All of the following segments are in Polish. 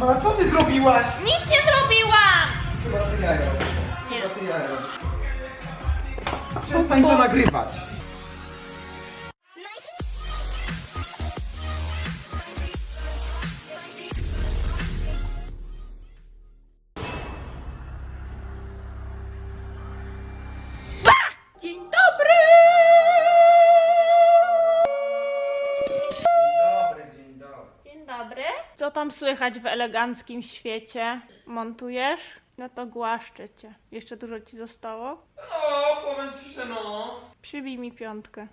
Mama, co ty zrobiłaś? Nic nie zrobiłam! Chyba. Nie. Chyba robisz. Przestań to nagrywać. Tam słychać w eleganckim świecie? Montujesz? No to głaszczę cię. Jeszcze dużo ci zostało? O, powiem ci, że no. Przybij mi piątkę.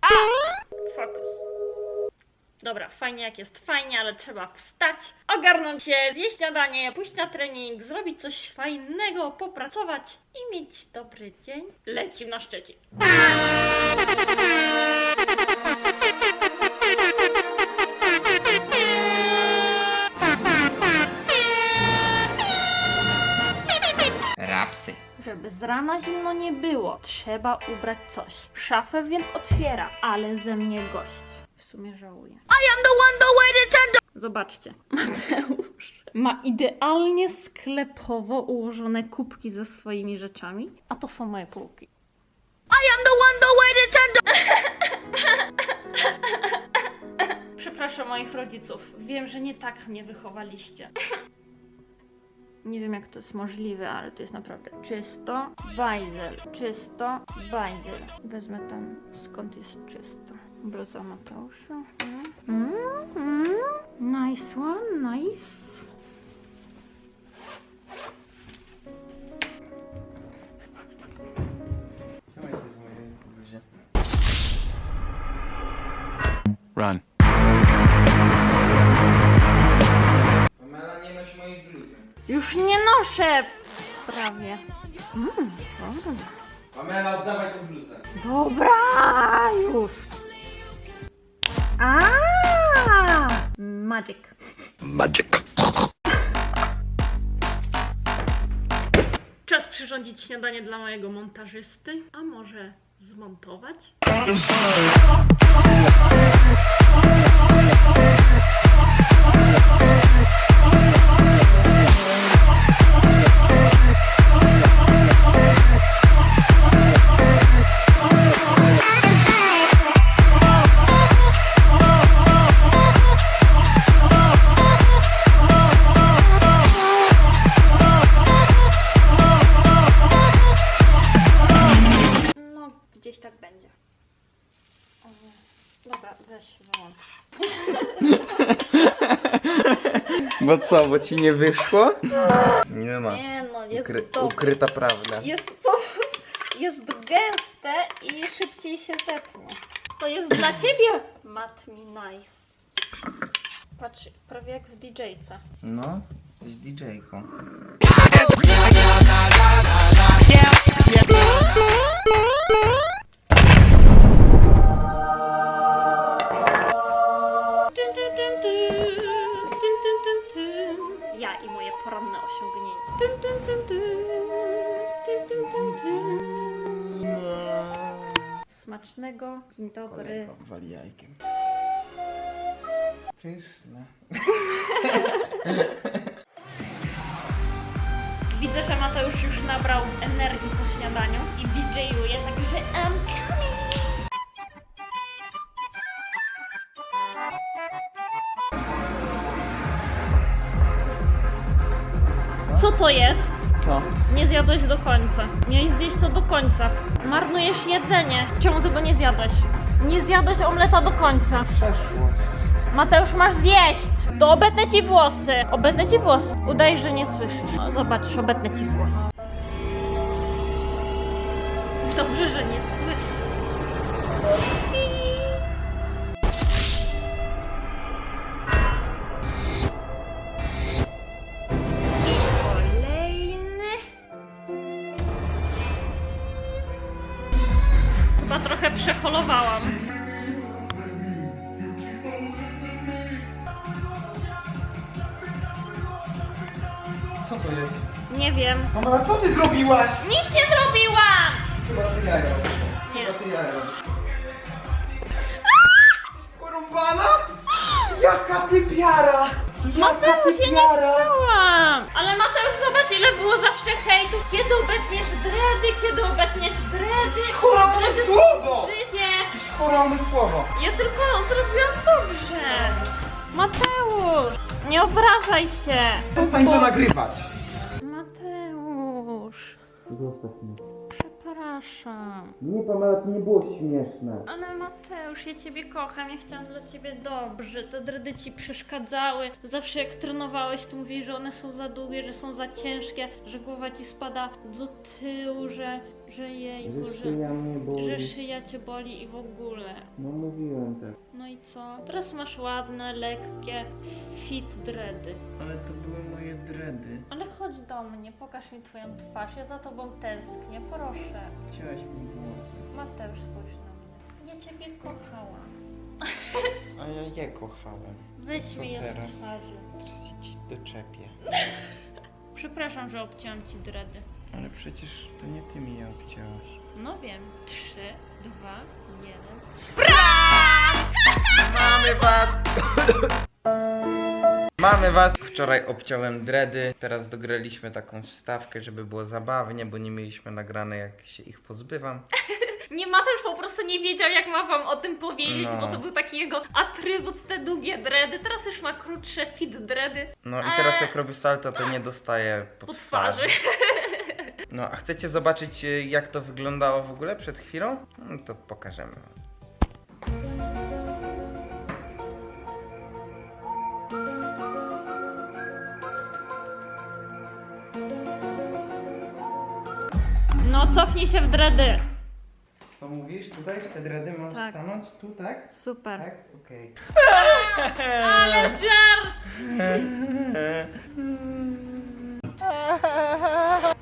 A! Fokus. Dobra, fajnie jak jest fajnie, ale trzeba wstać, ogarnąć się, zjeść śniadanie, pójść na trening, zrobić coś fajnego, popracować i mieć dobry dzień. Lecim na Szczecin. Żeby z rana zimno nie było, trzeba ubrać coś. Szafę więc otwiera, ale ze mnie gość. W sumie żałuję. I am the one, the way to Zobaczcie, Mateusz ma idealnie sklepowo ułożone kubki ze swoimi rzeczami, a to są moje półki. I am the one, the way to Przepraszam moich rodziców. Wiem, że nie tak mnie wychowaliście. Nie wiem jak to jest możliwe, ale to jest naprawdę czysto. Bajzel, czysto, bajzel. Wezmę tam skąd jest czysto. Bluza Mateusza. Mm, mm, mm. Nice one, nice. Run. Już nie noszę prawie. Mm, dobra. Pamela, oddawaj tę bluzę. Dobra, już. A, magic. Magic. Czas przyrządzić śniadanie dla mojego montażysty, a może zmontować? Bo co, bo ci nie wyszło? Nie ma. Nie no, jest Ukry dobre. ukryta prawda. Jest to... Jest gęste i szybciej się zetnie. To jest dla ciebie, Matmi Knife. Patrz, prawie jak w DJ-ce. No, jesteś DJ-ką. Smacznego. Dzień dobry. Kolego wali jajkiem. Pyszne. Widzę, że Mateusz już nabrał energii po śniadaniu i DJ-uje, także I'm coming. To jest? Co? Nie zjadłeś do końca. Miałeś zjeść to do końca. Marnujesz jedzenie. Czemu tego nie zjadłeś? Nie zjadłeś omleta do końca. Przeszło. Mateusz, masz zjeść! To obetnę ci włosy. Obetnę ci włosy. Udaj, że nie słyszysz. No, zobaczysz, obetnę ci włosy. Dobrze, że nie słyszysz. Chyba trochę przeholowałam. Co to jest? Nie wiem. Pamela, co ty zrobiłaś? Nic nie zrobiłam! Chyba sobie jaja. Nie. Chyba sobie jaja porąbana? Jaka ty piara! Mateusz, ja nie chciałam! Zobacz ile było zawsze hejtów. Kiedy obetniesz dredy, kiedy obetniesz dredy. Chorowe Dredy są słowo! brzydkie. Chorowe słowo! Ja tylko zrobiłam dobrze. Mateusz, nie obrażaj się. Przestań to nagrywać! Mateusz, Zostaw mnie. Przepraszam. Nie, Pamela, to nie było śmieszne. Ale Mateusz, ja ciebie kocham, ja chciałam dla ciebie dobrze. Te dredy ci przeszkadzały. Zawsze jak trenowałeś, to mówili, że one są za długie, że są za ciężkie, że głowa ci spada do tyłu, że, że jejku, że, mnie że szyja cię boli i w ogóle. No mówiłem tak. No i co? Teraz masz ładne, lekkie, fit dredy. Ale to były moje dredy. Ale chodź do mnie, pokaż mi twoją twarz, ja za tobą tęsknię, proszę. Chciałaś mi włosy. Mateusz, spójrz na mnie. Ja ciebie kochałam. A ja je kochałem. Weź Co mi je teraz? z twarzy. Teraz ci doczepię. Przepraszam, że obciąłem ci dredy. Ale przecież to nie ty mi je obcięłaś. No wiem. Trzy, dwa, jeden. Mamy was! Mamy was! Wczoraj obciąłem dredy, teraz dograliśmy taką wstawkę, żeby było zabawnie, bo nie mieliśmy nagrane jak się ich pozbywam. Nie, Mateusz po prostu nie wiedział, jak ma wam o tym powiedzieć, No. bo to był taki jego atrybut, te długie dredy. Teraz już ma krótsze fit dredy No i teraz Eee. jak robi salto, to nie dostaje po, po twarzy. No a chcecie zobaczyć e, jak to wyglądało w ogóle przed chwilą? No to pokażemy. No, cofnij się w dredy. Co mówisz? Tutaj w te dredy mam Tak. stanąć? Tu tak? Super. Tak? Okej. Ale żart!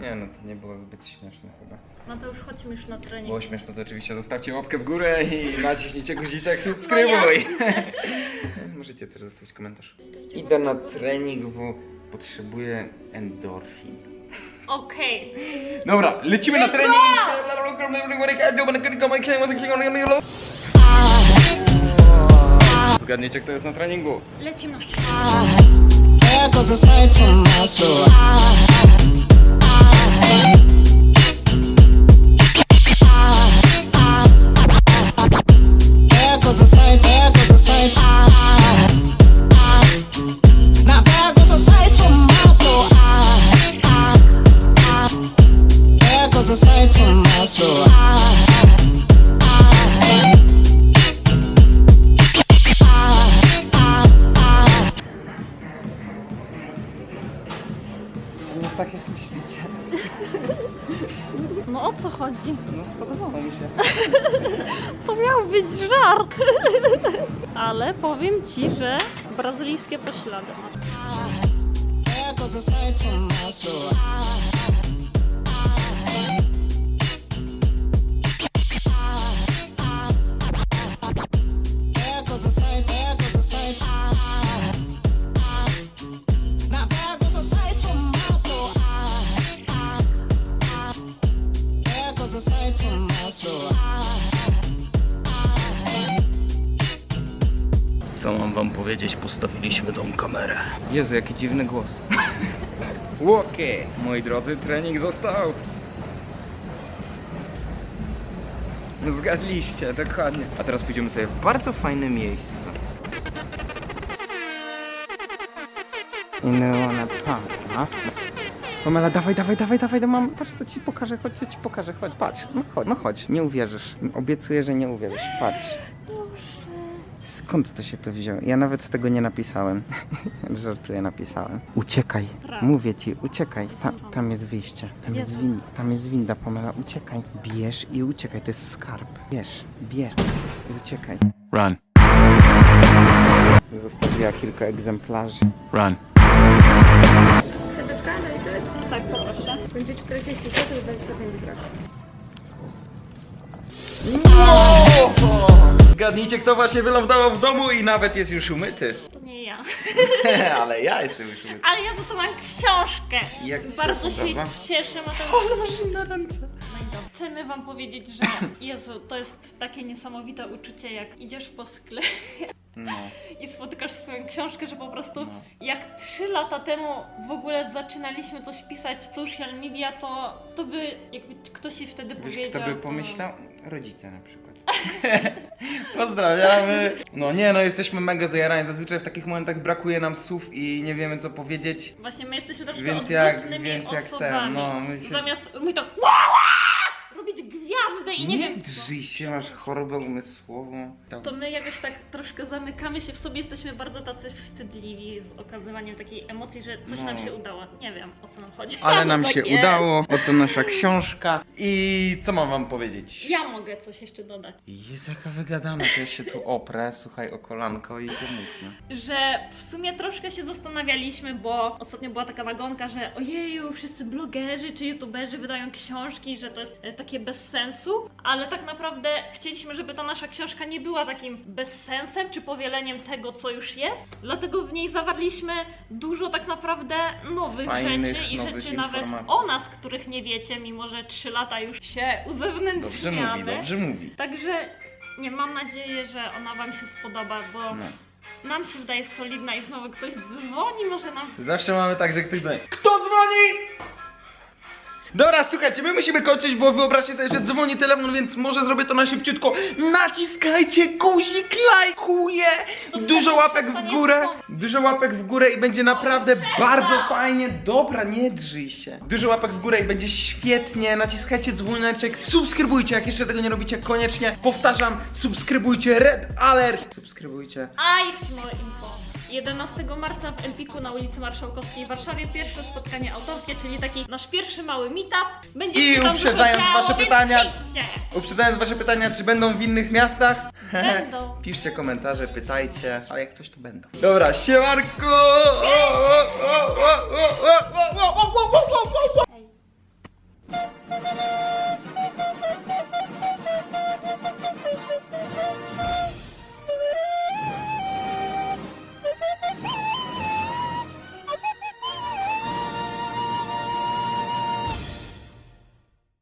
Nie no, to nie było zbyt śmieszne chyba. Mateusz, chodźmy już na trening. Było śmieszne, to oczywiście zostawcie łapkę w górę i naciśnijcie guziczek subskrybuj. Możecie też zostawić komentarz. Idę na trening, bo potrzebuję endorfin. Okej. Dobra, lecimy na trening! Zgadnijcie kto jest na treningu. Lecimy na szczyt. There goes a sight from my soul. Hey. Co chodzi? No spodobało mi się. To miał być żart. Ale powiem ci, że brazylijskie poślady ma. Wam powiedzieć? Postawiliśmy tą kamerę. Jezu, jaki dziwny głos. Łokie! Moi drodzy, trening został. Zgadliście, dokładnie. A teraz pójdziemy sobie w bardzo fajne miejsce. Inna pana. Pamela, dawaj, dawaj, dawaj, dawaj, no mam, patrz co ci pokażę, chodź co ci pokażę, chodź, patrz, no chodź, no chodź, nie uwierzysz, obiecuję, że nie uwierzysz, patrz. Skąd to się to wzięło? Ja nawet tego nie napisałem. Żartuję, napisałem. Uciekaj. Mówię ci, uciekaj. Ta, tam jest wyjście. Tam jest, win, tam jest winda, Pamela. Uciekaj. Bierz i uciekaj. To jest skarb. Bierz, bierz i uciekaj. Run. Zostawiła kilka egzemplarzy. Run. Siateczka na liczec? Tak, poproszę. Będzie 40 zł i 25 groszy. Zgadnijcie, kto właśnie wylądował w domu i nawet jest już umyty. To nie ja. Ale ja jestem już umyty. Ale ja za to mam książkę. I jak ci się Bardzo się podoba? cieszę, Mateusz. na ręce. No i Chcemy wam powiedzieć, że Jezu, to jest takie niesamowite uczucie, jak idziesz po sklepie No. i spotykasz swoją książkę, że po prostu No. jak trzy lata temu w ogóle zaczynaliśmy coś pisać w social media, to, to by jakby ktoś ci wtedy Wiesz, powiedział. kto by to- pomyślał? Rodzice na przykład. Pozdrawiamy. No nie, no jesteśmy mega zajarani. Zazwyczaj w takich momentach brakuje nam słów i nie wiemy co powiedzieć. Właśnie my jesteśmy troszkę Więc jak- więc jak ten, no, my się- Zamiast my to I nie, wiem co. drżyj się, masz chorobę umysłową. To my jakoś tak troszkę zamykamy się w sobie, jesteśmy bardzo tacy wstydliwi z okazywaniem takiej emocji, że coś No. nam się udało. Nie wiem o co nam chodzi. Ale nam Tak się jest. udało, oto nasza książka. I co mam wam powiedzieć? Ja mogę coś jeszcze dodać. Jest jaka wygadana, to ja się tu oprę, słuchaj o kolanko i pomówmy. że w sumie troszkę się zastanawialiśmy, bo ostatnio była taka nagonka, że ojeju, wszyscy blogerzy czy youtuberzy wydają książki, że to jest e, takie bez sensu, ale tak naprawdę chcieliśmy, żeby ta nasza książka nie była takim bezsensem czy powieleniem tego, co już jest, dlatego w niej zawarliśmy dużo tak naprawdę nowych Fajnych, rzeczy i nowych rzeczy nawet informacji. o nas, których nie wiecie, mimo że 3 lata już się Dobrze uzewnętrzniamy. mówi, dobrze mówi. Także nie mam nadzieję, że ona Wam się spodoba, bo No. nam się wydaje solidna i znowu ktoś dzwoni, może nam... Zawsze mamy tak, że ktoś dzwoni. Kto dzwoni? Dobra, słuchajcie, my musimy kończyć, bo wyobraźcie sobie, że dzwoni telefon, więc może zrobię to na szybciutko. Naciskajcie guzik, lajkuje, dużo łapek w górę, dużo łapek w górę i będzie naprawdę bardzo fajnie. Dobra, nie drżyj się. Dużo łapek w górę i będzie świetnie. Naciskajcie dzwoneczek, subskrybujcie, jak jeszcze tego nie robicie, koniecznie. Powtarzam, subskrybujcie, red alert. Subskrybujcie. A, jeszcze małe info. 11 marca w Empiku na ulicy Marszałkowskiej w Warszawie pierwsze spotkanie autorskie, czyli taki nasz pierwszy mały meetup. Będzie I się uprzedzając wasze pytania, piszcie. uprzedzając wasze pytania, czy będą w innych miastach? Będą. Piszcie komentarze, pytajcie, ale jak coś to będą. Dobra, siemarko! O, o, o, o, o, o, o, o, o.